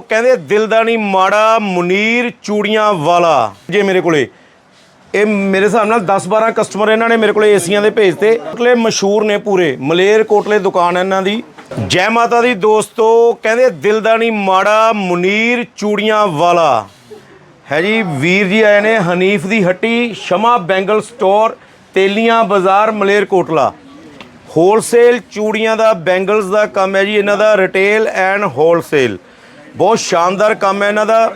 ਕਹਿੰਦੇ ਦਿਲ ਦਾ ਨਹੀਂ ਮਾੜਾ, ਮੁਨੀਰ ਚੂੜੀਆਂ ਵਾਲਾ। ਜੇ ਮੇਰੇ ਕੋਲੇ, ਇਹ ਮੇਰੇ ਹਿਸਾਬ ਨਾਲ 10-12 ਕਸਟਮਰ ਇਹਨਾਂ ਨੇ ਮੇਰੇ ਕੋਲੇ ਏਸੀਆਂ ਦੇ ਭੇਜਤੇ। ਕੋਟਲੇ ਮਸ਼ਹੂਰ ਨੇ ਪੂਰੇ, ਮਲੇਰ ਕੋਟਲੇ ਦੁਕਾਨ ਹੈ ਇਹਨਾਂ ਦੀ। ਜੈ ਮਾਤਾ ਦੀ ਦੋਸਤੋ, ਕਹਿੰਦੇ ਦਿਲ ਦਾ ਨਹੀਂ ਮਾੜਾ, ਮੁਨੀਰ ਚੂੜੀਆਂ ਵਾਲਾ। ਹੈ ਜੀ, ਵੀਰ ਜੀ ਆਏ ਨੇ ਹਨੀਫ ਦੀ ਹੱਟੀ, ਸ਼ਮਾ ਬੈਂਗਲ ਸਟੋਰ, ਤੇਲੀਆਂ ਬਾਜ਼ਾਰ, ਮਲੇਰ ਕੋਟਲਾ। ਹੋਲਸੇਲ ਚੂੜੀਆਂ ਦਾ, ਬੈਂਗਲਸ ਦਾ ਕੰਮ ਹੈ ਜੀ, ਇਹਨਾਂ ਦਾ ਰਿਟੇਲ ਐਂਡ ਹੋਲਸੇਲ ਬਹੁਤ ਸ਼ਾਨਦਾਰ ਕੰਮ ਹੈ ਇਹਨਾਂ ਦਾ।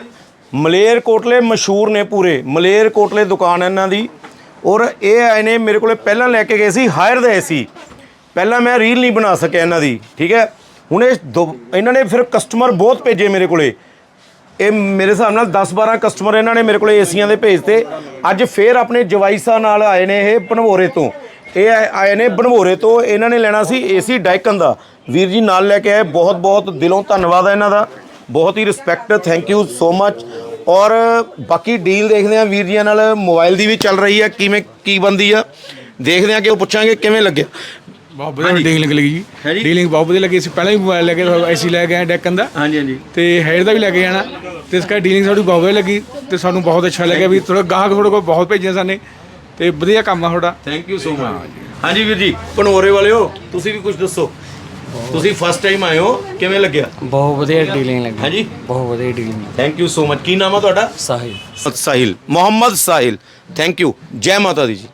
ਮਲੇਰ ਕੋਟਲੇ ਮਸ਼ਹੂਰ ਨੇ ਪੂਰੇ। ਮਲੇਰ ਕੋਟਲੇ ਦੁਕਾਨ ਹੈ ਇਹਨਾਂ ਦੀ। ਔਰ ਇਹ ਆਏ ਨੇ, ਮੇਰੇ ਕੋਲੇ ਪਹਿਲਾਂ ਲੈ ਕੇ ਗਏ ਸੀ, ਹਾਇਰ ਦੇ ਸੀ। ਪਹਿਲਾਂ ਮੈਂ ਰੀਲ ਨਹੀਂ ਬਣਾ ਸਕਿਆ ਇਹਨਾਂ ਦੀ, ਠੀਕ ਹੈ? ਹੁਣ ਇਹ ਦੋ- ਇਹਨਾਂ ਨੇ ਫਿਰ ਕਸਟਮਰ ਬਹੁਤ ਭੇਜੇ ਮੇਰੇ ਕੋਲੇ। ਇਹ ਮੇਰੇ ਹਿਸਾਬ ਨਾਲ 10-12 ਕਸਟਮਰ ਇਹਨਾਂ ਨੇ ਮੇਰੇ ਕੋਲੇ ਏਸੀਆਂ ਦੇ ਭੇਜਤੇ। ਅੱਜ ਫੇਰ ਆਪਣੇ ਜਵਾਈਸਾ ਨਾਲ ਆਏ ਨੇ ਇਹ ਬਨਵੋਰੇ ਤੋਂ। ਇਹ ਆਏ ਆਏ ਨੇ ਬਨਵੋਰੇ ਤੋਂ, ਇਹਨਾਂ ਨੇ ਲੈਣਾ ਸੀ ਏਸੀ ਡਾਈਕਨ ਦਾ। ਵੀਰ ਜੀ ਨਾਲ ਲੈ ਕੇ ਆਏ ਬਹੁਤ ਬਹੁਤ ਦਿਲੋਂ ਧੰਨਵਾਦ ਹੈ ਇਹਨਾਂ ਦਾ। ਬਹੁਤ ਹੀ respect thank you so much ਔਰ ਬਾਕੀ ਡੀਲ ਦੇਖਦੇ ਆ ਵੀਰ ਜੀਆਂ ਨਾਲ ਮੋਬਾਈਲ ਦੀ ਵੀ ਚੱਲ ਰਹੀ ਹੈ ਕਿਵੇਂ ਕੀ ਬੰਦੀ ਆ। ਦੇਖਦੇ ਆ ਕਿ ਉਹ ਪੁੱਛਾਂਗੇ ਕਿਵੇਂ ਲੱਗਿਆ ਬਹੁਤ ਵਧੀਆ ਡੀਲਿੰਗ ਲੱਗੀ ਜੀ? ਡੀਲਿੰਗ ਬਹੁਤ ਵਧੀਆ ਲੱਗੀ ਅਸੀਂ ਪਹਿਲਾਂ ਹੀ ਮੋਬਾਈਲ ਲੈ ਕੇ ਐਸੀ ਲੈ ਕੇ ਆਏ ਡੈਕਨ ਦਾ ਹਾਂਜੀ ਹਾਂਜੀ। ਤੇ ਹੈਡ ਦਾ ਵੀ ਲੈ ਕੇ ਜਾਣਾ। ਤੇ ਇਸ ਕਰਕੇ ਡੀਲਿੰਗ ਸਾਡੀ ਬਹੁਤ ਵਧੀਆ ਲੱਗੀ ਤੇ ਸਾਨੂੰ ਬਹੁਤ ਅੱਛਾ ਲੱਗਿਆ ਵੀ ਥੋੜਾ ਗਾਹਕ ਤੁਹਾਡੇ ਕੋਲ ਬਹੁਤ ਭੇਜਿਆ ਸਾਨੇ। ਤੇ ਵਧੀਆ ਕੰਮ ਆ ਤੁਹਾਡਾ। ਥੈਂਕ ਯੂ ਸੋ ਮਚ ਹਾਂਜੀ ਵੀਰ ਜੀ ਪਨੋਰੇ ਵਾਲਿਓ ਤੁਸੀਂ ਵੀ ਕੁਝ ਦੱਸੋ। ਤੁਸੀਂ ਫਸਟ ਟਾਈਮ ਆਏ ਹੋ ਕਿਵੇਂ ਲੱਗਿਆ? ਬਹੁਤ ਵਧੀਆ ਡੀਲਿੰਗ ਲੱਗੀ। ਹਾਂਜੀ। ਬਹੁਤ ਵਧੀਆ dealing thank you so much ਕੀ ਨਾਮ ਆ ਤੁਹਾਡਾ? ਸਾਹਿਲ। ਸਾਹਿਲ। ਮੁਹੰਮਦ ਸਾਹਿਲ। ਥੈਂਕ ਯੂ ਜੈ ਮਾਤਾ ਦੀ ਜੀ।